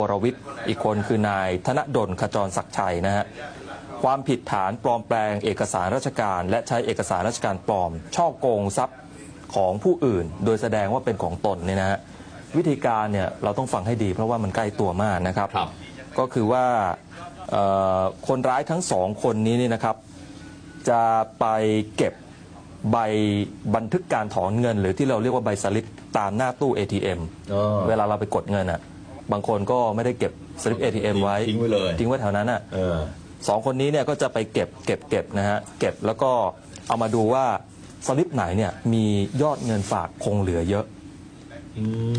วรวิทย์อีกคนคือนายธนดลขจรศักดิ์ชัยนะฮะความผิดฐานปลอมแปลงเอกสารราชการ และใช้เอกสารราชการปลอม ช่อโกงทรัพย์ของผู้อื่น โดยแสดงว่าเป็นของตนเนี่ยนะฮะวิธีการเนี่ยเราต้องฟังให้ดี เพราะว่ามันใกล้ตัวมากนะครับครับก็คือว่าเอ่อคนร้ายทั้งสองคนนี้นี่นะครับ จะไปเก็บใบบันทึกการถอนเงิน หรือที่เราเรียกว่าใบสลิปตามหน้าตู้ ATM อ๋อเวลาเราไปกดเงินอะ บางคนก็ไม่ได้เก็บสลิป ATM ไว้ทิ้งไว้เลยทิ้งไว้แถวนั้นอะเออ สองคนนี้เนี่ยก็จะไปเก็บเก็บเก็บนะฮะเก็บแล้วก็เอามาดูว่าสลิปไหนเนี่ยมียอดเงินฝากคงเหลือเยอะ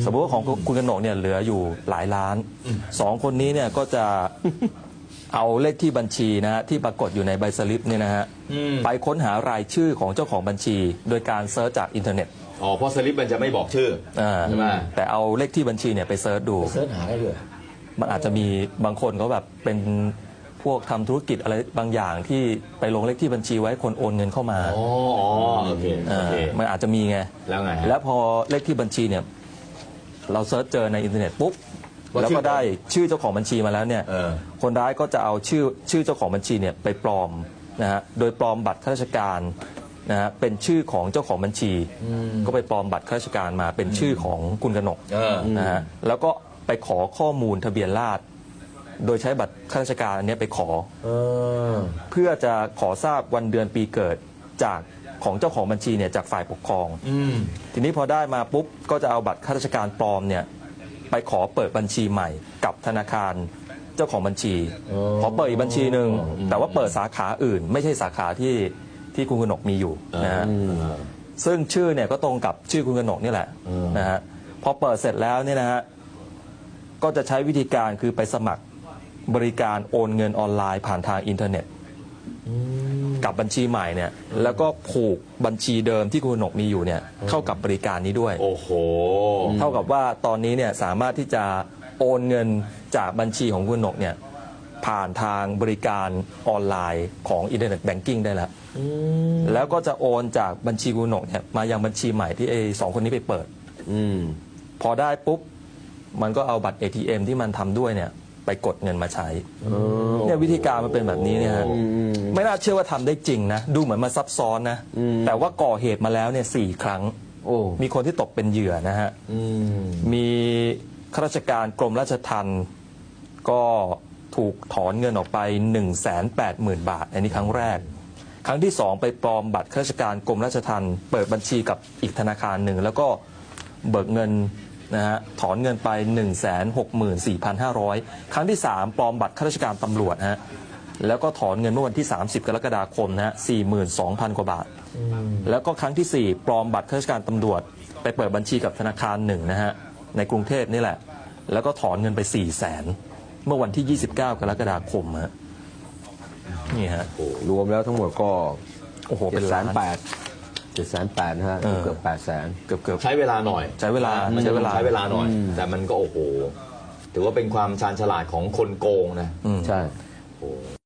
สมมติว่าของคุณกนกเนี่ยเหลืออยู่หลายล้านสองคนนี้เนี่ยก็จะ เอาเลขที่บัญชีนะฮะที่ปรากฏอยู่ในใบสลิปเนี่ยนะฮะอืมไปค้นหารายชื่อของเจ้าของบัญชี โดยการเซิร์ชจากอินเทอร์เน็ตอ๋อเพราะสลิปมันจะไม่บอกชื่อ อ่าใช่ไหม แต่เอาเลขที่บัญชีเนี่ยไปเซิร์ชดู เสิร์ชหาได้เลยมันอาจจะมีบางคนเขาแบบเป็นพวกทำธุรกิจอะไรบางอย่างที่ไปลงเลขที่บัญชีไว้คนโอนเงินเข้ามาอ๋ออ๋อโอเคโอเค อ่ามันอาจจะมีไง แล้วไงฮะ แล้วพอเลขที่บัญชีเนี่ย เราเซิร์ชเจอในอินเทอร์เน็ตปุ๊บว่า แล้วชื่ก็อได้ชื่อเจ้าของบัญชีมาแล้วเนี่ยเออ คนร้ายก็จะเอาชื่อชื่อเจ้าของบัญชีเนี่ยไปปลอมนะฮะโดยปลอมบัตรข้าราชการนะฮะเป็นชื่อของเจ้าของบัญชี ก็ไปปลอมบัตรข้าราชการมาเป็นชื่อของคุณกนกเออ นะฮะแล้วก็ไปขอข้อมูลทะเบียนราษฎร์โดยใช้บัตรข้าราชการอันเนี้ยไปขอ เออ เพื่อจะขอทราบวันเดือนปีเกิดจากของเจ้าของบัญชีเนี่ยจากฝ่ายปกครอง อืม ทีนี้พอได้มาปุ๊บก็จะเอาบัตรข้าราชการปลอมเนี่ย ไปขอเปิดบัญชีใหม่กับธนาคารเจ้าของบัญชีอ๋อขอเปิดอีกบัญชีหนึ่งอืมแต่ว่าเปิดสาขาอื่น ไม่ใช่สาขาที่ที่คุณกนกมีอยู่นะฮะซึ่งชื่อเนี่ยก็ตรงกับชื่อคุณกนกนี่แหละอืมนะฮะพอเปิดเสร็จแล้วเนี่ยนะฮะก็จะใช้วิธีการคือไปสมัครบริการโอนเงินออนไลน์ผ่านทางอินเทอร์เน็ต กับบัญชีใหม่เนี่ยแล้วก็ผูกบัญชีเดิมที่คุณกนกมีอยู่เนี่ยเข้ากับบริการนี้ด้วย โอ้โห เท่ากับว่าตอนนี้เนี่ยสามารถที่จะโอนเงินจากบัญชีของคุณกนกเนี่ยผ่านทางบริการออนไลน์ของอินเทอร์เน็ตแบงกิ้งได้แล้ว แล้วก็จะโอนจากบัญชีคุณกนกเนี่ยมายังบัญชีใหม่ที่ไอ้สองคนนี้ไปเปิด อืม พอได้ปุ๊บ มันก็เอาบัตร ATM ที่มันทำด้วยเนี่ย ไปกดเงินมาใช้เนี่ยวิธีการมันเป็นแบบนี้เนี่ยฮะไม่น่าเชื่อว่าทำได้จริงนะ ดูเหมือนมันซับซ้อนนะ แต่ว่าก่อเหตุมาแล้วเนี่ยสี่ครั้งโอ้มีคนที่ตกเป็นเหยื่อนะฮะอืมมีข้าราชการกรมราชทัณฑ์ก็ถูกถอนเงินออกไป 1 8 0 0 0 0 บาท อันนี้ครั้งแรก ครั้งที่ 2 ไปปลอมบัตรข้าราชการกรมราชทัณฑ์เปิดบัญชีกับอีกธนาคารหนึ่ง แล้วก็เบิกเงิน นะฮะถอนเงินไป 1 6 4 5 0 0 ครั้งที่ 3 ปลอมบัตรข้าราชการตำรวจฮะแล้วก็ถอนเงินเมื่อวันที่ 30 กรกฎาคมนะฮะ42,000 กว่าบาท แล้วก็ครั้งที่ 4 ปลอมบัตรข้าราชการตำรวจ ไปเปิดบัญชีกับธนาคารหนึ่งนะฮะในกรุงเทพนี่แหละ แล้วก็ถอนเงินไป 4 0 0แสนเมื่อวันที่ 29 กรกฎาคมฮะนี่ฮะรวมแล้วทั้งหมดก็โอ้โหเจ็เป็ดนแสล้านนแปด เจ็ดแสนแปดนะฮะเออ เกือบแปดแสน เกือบเกือบ ใช้เวลาหน่อยใช้เวลามันใช้เวลาใช้เวลาหน่อยแต่มันก็โอ้โห ถือว่าเป็นความชาญฉลาดของคนโกงนะอืมใช่ โอ้โห